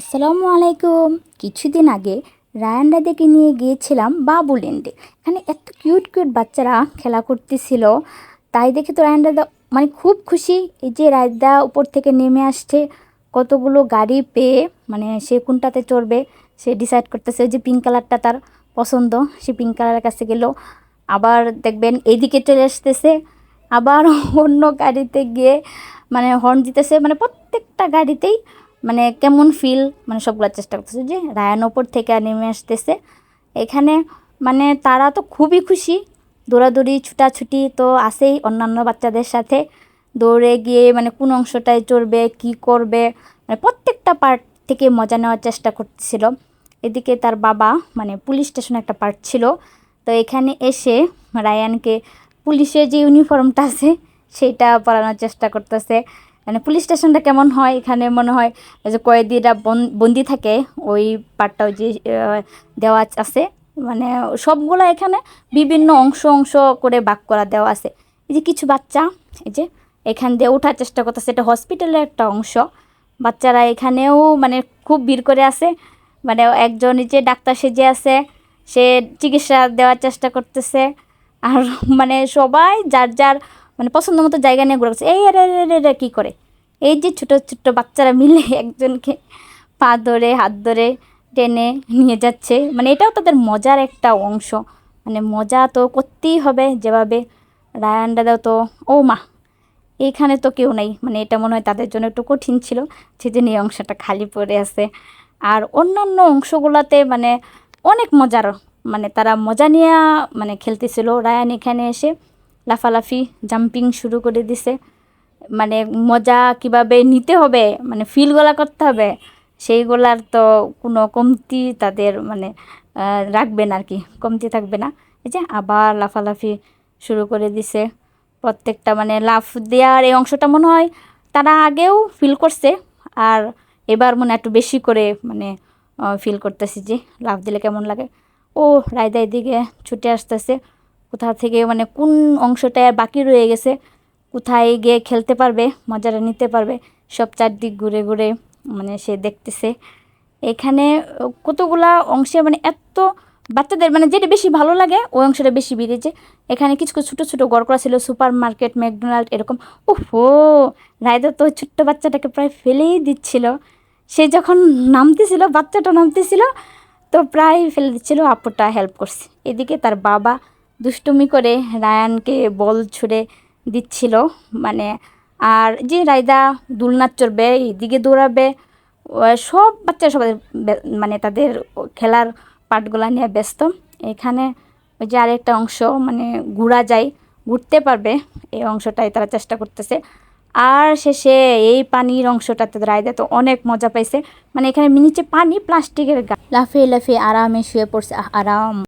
আসসালামু আলাইকুম। কিছুদিন আগে রায়ান রায়দাকে নিয়ে গিয়েছিলাম বাবুল্যান্ডে এখানে এত কিউট কিউট বাচ্চারা খেলা করতেছিল। তাই দেখে তো রায়ান মানে খুব খুশি এই যে রায়দা উপর থেকে নেমে আসছে। কতগুলো গাড়ি পেয়ে মানে সে কোনটাতে চড়বে, সে ডিসাইড করতেছে যে পিঙ্ক কালারটা তার পছন্দ। সে পিঙ্ক কালারের কাছে গেল। আবার দেখবেন এদিকে চলে আসতেছে। আবার অন্য গাড়িতে গিয়ে মানে হর্ন দিতেছে। মানে প্রত্যেকটা গাড়িতেই মানে কেমন ফিল মানে সবগুলো চেষ্টা করতেছে যে রায়ান ওপর থেকে নেমে আসতেছে। এখানে মানে তারা তো খুবই খুশি। দৌড়াদৌড়ি, ছুটাছুটি তো আসেই অন্যান্য বাচ্চাদের সাথে। দৌড়ে গিয়ে মানে কোন অংশটায় চড়বে, কি করবে মানে প্রত্যেকটা পার্ট থেকে মজা নেওয়ার চেষ্টা করতেছিল। এদিকে তার বাবা মানে পুলিশ স্টেশনে একটা পার্ট ছিল। তো এখানে এসে রায়ানকে পুলিশের যে ইউনিফর্মটা আছে সেইটা পরানোর চেষ্টা করতেছে। মানে পুলিশ স্টেশনটা কেমন হয়? এখানে মনে হয় যে কয়েদিরা বন- বন্দি থাকে। ওই পার্টটাও যে দেওয়া আছে মানে সবগুলো এখানে বিভিন্ন অংশ অংশ করে ভাগ করা দেওয়া আছে। এই যে কিছু বাচ্চা, এই যে এখান দিয়ে ওঠার চেষ্টা করতেছে। এটা হসপিটালের একটা অংশ। বাচ্চারা এখানেও মানে খুব ভিড় করে আছে। মানে একজন যে ডাক্তার সেজে আছে। সে চিকিৎসা দেওয়ার চেষ্টা করতেছে। আর মানে সবাই যার যার মানে পছন্দ মতো জায়গা নিয়ে ঘুরে এই রে রে রে কী করে? এই যে ছোটো ছোট্ট বাচ্চারা মিলে একজনকে পা ধরে, হাত ধরে টেনে নিয়ে যাচ্ছে। মানে এটাও তাদের মজার একটা অংশ। মানে মজা তো করতেই হবে যেভাবে। রায়ান দাদাও তো, ও মা এইখানে তো কেউ নেই। মানে এটা মনে হয় তাদের জন্য একটু কঠিন ছিল, সেজন্য এই অংশটা খালি পড়ে আছে। আর অন্যান্য অংশগুলোতে মানে অনেক মজার। মানে তারা মজা নিয়ে মানে খেলতেছিল। রায়ান এখানে এসে লাফালাফি জাম্পিং শুরু করে দিছে। মানে মজা কীভাবে নিতে হবে মানে ফিলগুলা করতে হবে সেইগুলার তো কোনো কমতি তাদের মানে রাখবে না আর কি কমতি থাকবে না। এই যে আবার লাফালাফি শুরু করে দিছে। প্রত্যেকটা মানে লাফ দেওয়ার এই অংশটা মনে হয় তারা আগেও ফিল করছে, আর এবার মনে একটু বেশি করে মানে ফিল করতেছি যে লাফ দিলে কেমন লাগে। ও, রায়দার দিকে ছুটে আসতেছে। কোথা থেকে মানে কোন অংশটা বাকি রয়ে গেছে, কোথায় গিয়ে খেলতে পারবে, মজাটা নিতে পারবে, সব চারদিক ঘুরে ঘুরে মানে সে দেখতেছে। এখানে কতগুলা অংশে মানে এত বাচ্চাদের মানে যেটা বেশি ভালো লাগে ওই অংশটা বেশি বেরিয়েছে। এখানে কিছু কিছু ছোটো ছোটো গড় করা ছিল, সুপার মার্কেট, ম্যাকডোনাল্ড এরকম। ওহো রায়দা তো ছোট্ট বাচ্চাটাকে প্রায় ফেলেই দিচ্ছিল। সে যখন নামতেছিল, বাচ্চাটা নামতেছিল, তো প্রায় ফেলে দিচ্ছিল, আপুটা হেল্প করছে। এদিকে তার বাবা দুষ্টুমি করে রায়ানকে বল ছুড়ে দিচ্ছিল মানে আর যে রায়দা দুলনাচ চড়বে, এদিকে দৌড়াবে সব বাচ্চা সবাই মানে তাদের খেলার পার্টগুলো নিয়ে ব্যস্ত। এখানে ওই যে আরেকটা অংশ মানে ঘোরা যায়, ঘুরতে পারবে, এই অংশটাই তারা চেষ্টা করতেছে। আর শেষে এই পানির অংশটাতে রায়দা তো অনেক মজা পাইছে। মানে এখানে নিচে পানি, প্লাস্টিকের লাফিয়ে লাফিয়ে আরামে শুয়ে পড়ছে আরাম।